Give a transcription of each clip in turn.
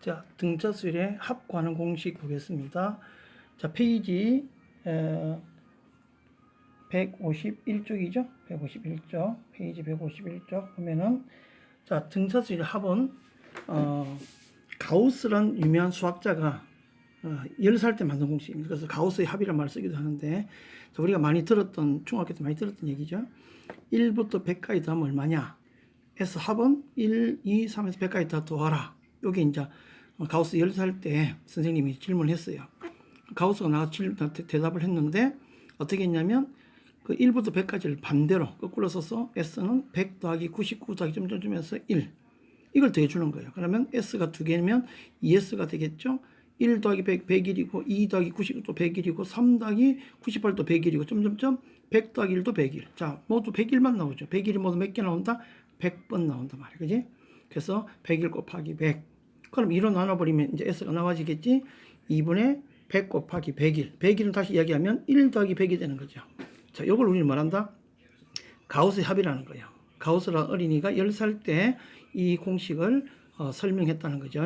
자, 등차수열의 합관한 공식 보겠습니다. 자, 페이지 에, 151쪽이죠? 151쪽. 페이지 151쪽 보면은 자, 등차수열의 합은 어, 가우스란 유명한 수학자가 어, 10살 때 만든 공식입니다. 그래서 가우스의 합이라는 말을 쓰기도 하는데 자, 우리가 많이 들었던 중학교 때 많이 들었던 얘기죠. 1부터 100까지 더하면 얼마냐? S 합은 1, 2, 3에서 100까지 다 더하라. 요게 이제 가우스 10살 때 선생님이 질문을 했어요. 가우스가 나와서 질- 대- 대답을 했는데 어떻게 했냐면 그 1부터 100까지를 반대로 거꾸로 써서 S는 100 더하기 99 더하기 점점점에서 1 이걸 더해주는 거예요. 그러면 S가 두 개면 2S가 되겠죠. 1 더하기 100, 101이고 2 더하기 99도 101이고 3 더하기 98도 101이고 점점점 100 더하기 1도 101. 자, 모두 101만 나오죠. 101이 모두 몇 개 나온다? 100번 나온다 말이야. 그지? 그래서 101 곱하기 100. 그럼 2로 나눠버리면 이제 S가 나와지겠지? 2분의 100 곱하기 101. 101은 다시 이야기하면 1 더하기 100이 되는 거죠. 자, 요걸 우리는 말한다? 가우스의 합이라는 거예요. 가우스라는 어린이가 10살 때 이 공식을 어, 설명했다는 거죠.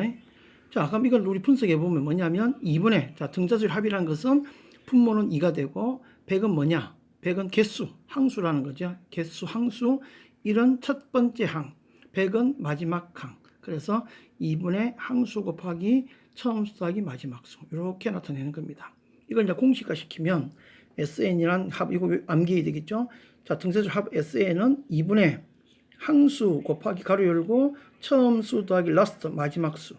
자, 그럼 이걸 우리 분석해 보면 뭐냐면 2분의 자, 등자수의 합이라는 것은 분모는 2가 되고 100은 뭐냐? 100은 개수, 항수라는 거죠. 개수, 항수. 이런 첫 번째 항. 100은 마지막 항. 그래서 2분의 항수 곱하기 처음 수 더하기 마지막 수. 이렇게 나타내는 겁니다. 이걸 이제 공식화 시키면 SN이란 합, 이거 암기해야 되겠죠? 자, 등세수 합 SN은 2분의 항수 곱하기 가로 열고 처음 수 더하기 라스트 마지막 수.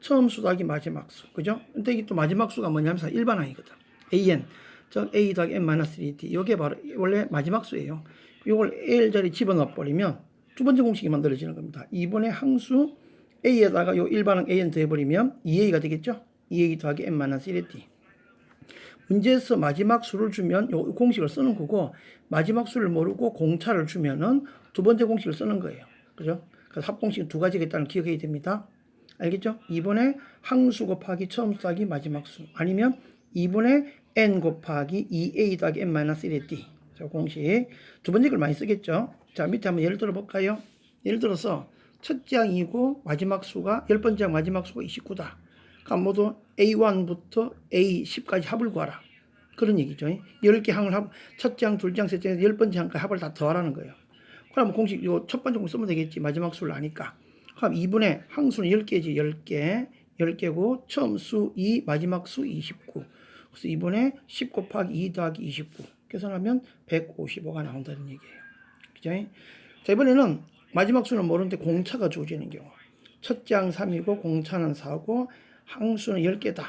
처음 수 더하기 마지막 수. 그죠? 근데 이게 또 마지막 수가 뭐냐면 일반항이거든. AN. 즉 A 더하기 N-3D. 이게 바로 원래 마지막 수예요. 이걸 AL 자리 집어넣어 버리면 두 번째 공식이 만들어지는 겁니다. 2분의 항수 A에다가 요 일반항 AN 더해버리면 2A가 되겠죠? 2A 더하기 N-1D. 문제에서 마지막 수를 주면 요 공식을 쓰는 거고 마지막 수를 모르고 공차를 주면은 두 번째 공식을 쓰는 거예요. 그죠? 그래서 합공식은 두 가지가 있다는 걸 기억해야 됩니다. 알겠죠? 2분의 항수 곱하기 처음 수 더하기 마지막 수 아니면 2분의 n 곱하기 2a 더하기 n-1의 d 자 공식 두 번째 걸 많이 쓰겠죠? 자 밑에 한번 예를 들어 볼까요? 예를 들어서 첫째 항이고 마지막 수가 열 번째 항 마지막 수가 29다. 그럼 모두 A1부터 A10까지 합을 구하라. 그런 얘기죠. 10개 항을 합, 첫째 항, 둘째 항, 셋째 항, 열 번째 항까지 합을 다 더하라는 거예요. 그럼 공식, 요첫 번째 공식 쓰면 되겠지. 마지막 수를 아니까. 그럼 2분의 항수는 10개지. 10개. 10개고, 처음 수 2, 마지막 수 29. 그래서 2분의 10 곱하기 2 더하기 29. 계산하면 155가 나온다는 얘기예요. 그죠? 자, 이번에는 마지막 수는 모르는데 공차가 주어지는 경우. 첫째 항 3이고, 공차는 4고, 항수는 10개다.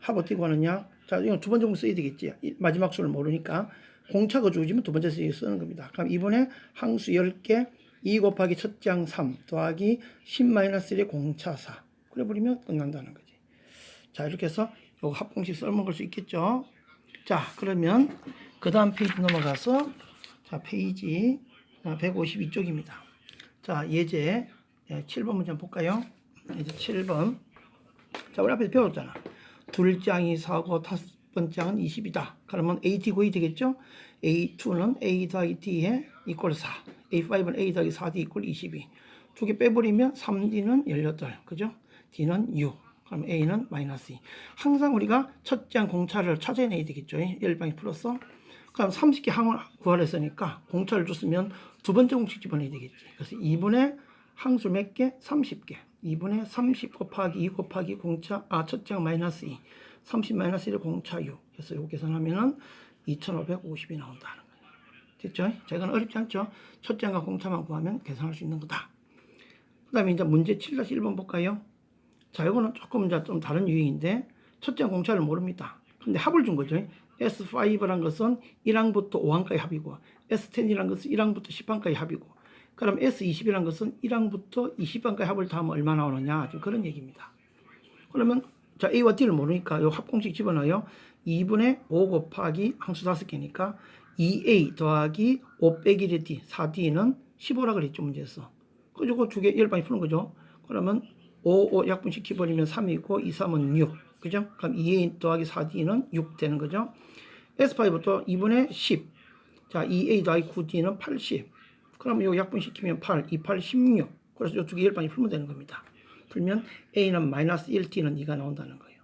합 어떻게 구하느냐? 자, 이건 두 번째 공식 써야 되겠지. 이 마지막 수를 모르니까. 공차가 주어지면 두 번째 쓰는 겁니다. 그럼 이번에 항수 10개, 2 곱하기 첫째 항 3 더하기 10-1의 공차 4. 그래 버리면 끝난다는 거지. 자, 이렇게 해서 요 합공식 써먹을 수 있겠죠. 자, 그러면 그 다음 페이지 넘어가서 자, 페이지 152쪽입니다. 자, 예제 7번 문제 볼까요? 예제 7번. 자, 우리 앞에서 배웠잖아. 둘째 항이 4고 다섯 번째 항은 20이다. 그러면 AT 구이 되겠죠? A2는 A 더하기 D에 이꼴 4. A5는 A 더하기 4D 이꼴 22. 두 개 빼버리면 3D는 18. 그죠? D는 6. 그럼 A는 마이너스 2. 항상 우리가 첫째 항 공차를 찾아내야 되겠죠? 열방이 풀었어. 그럼 30개 항을 구하랬으니까 공차를 줬으면 두 번째 공식 집어내야 되겠지. 그래서 2분의 항수 몇 개? 30개. 2분의 30 곱하기 2 곱하기 공차, 아, 첫째 항 마이너스 2. 30 마이너스 1의 공차 6. 그래서 이거 계산하면은 2550이 나온다는 거예요. 됐죠? 자, 이건 어렵지 않죠? 첫째 항과 공차만 구하면 계산할 수 있는 거다. 그 다음에 이제 문제 7-1번 볼까요? 자, 이거는 조금 이제 좀 다른 유형인데, 첫째 항 공차를 모릅니다. 근데 합을 준 거죠. S5란 것은 1항부터 5항까지 합이고, S10이란 것은 1항부터 10항까지 합이고, 그럼 S20이란 것은 1항부터 20항까지 합을 더하면 얼마 나오느냐. 지금 그런 얘기입니다. 그러면 자 A와 D를 모르니까 요 합공식 집어넣어요. 2분의 5 곱하기 항수 5개니까 2A 더하기 5 빼기 1의 D, 4D는 15라 그랬죠 문제에서. 그리고 두개 열반이 푸는 거죠. 그러면 5, 5 약분시켜버리면 3이고 2, 3은 6. 그죠? 그럼 2A 더하기 4D는 6 되는 거죠. S5부터 2분의 10. 자, 2A 더하기 9D는 80. 그럼 요 약분시키면 8, 2, 8, 16. 그래서 요 두 개 열반이 풀면 되는 겁니다. 풀면 A는 마이너스 1, T는 2가 나온다는 거예요.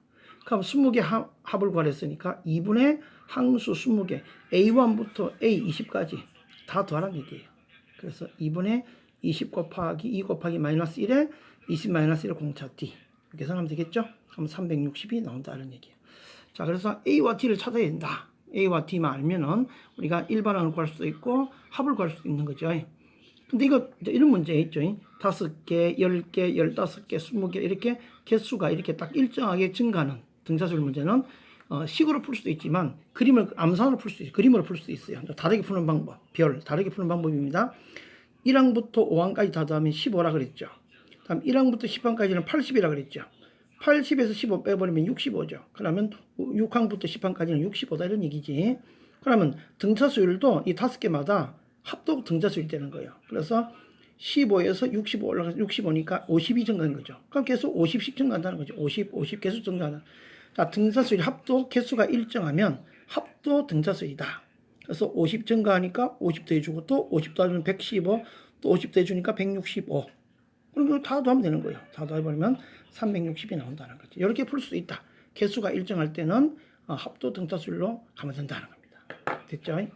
그럼 20개 합, 합을 구하랬으니까 2분의 항수 20개 A1부터 A20까지 다 더하라는 얘기예요. 그래서 2분의 20 곱하기 2 곱하기 마이너스 1에 20 마이너스 1 공차 D 계산하면 되겠죠? 그럼 360이 나온다는 얘기예요. 자, 그래서 A와 T를 찾아야 된다. A와 T만 알면은 우리가 일반항을 구할 수도 있고 합을 구할 수도 있는 거죠. 근데 이거 이런 문제 있죠. 다섯 개, 열 개, 열다섯 개, 스무 개 이렇게 개수가 이렇게 딱 일정하게 증가하는 등차수열 문제는 어, 식으로 풀 수도 있지만 그림을 암산으로 풀 수 있어요. 그림으로 풀수 있어요. 다르게 푸는 방법, 별 다르게 푸는 방법입니다. 1항부터 5항까지 다 더하면 15라 그랬죠. 다음 1항부터 10항까지는 80이라 그랬죠. 80에서 15 빼버리면 65죠. 그러면 6항부터 10항까지는 65다 이런 얘기지. 그러면 등차 수율도 이 다섯 개마다 합독 등차 수율이 되는 거예요. 그래서 15에서 65 올라가서 65니까 50이 증가한 거죠. 그럼 계속 50씩 증가한다는 거죠. 50, 50 계속 증가하는. 자, 등차 수율 합독 개수가 일정하면 합도 등차 수율이다. 그래서 50 증가하니까 50 더해주고 또 50 더하면 115, 또 50 더해주니까 165. 그럼 다 더하면 되는 거예요. 다 더해버리면 360이 나온다는 거죠. 이렇게 풀 수 있다. 개수가 일정할 때는 어, 합도 등차수율로 가면 된다는 겁니다. 됐죠?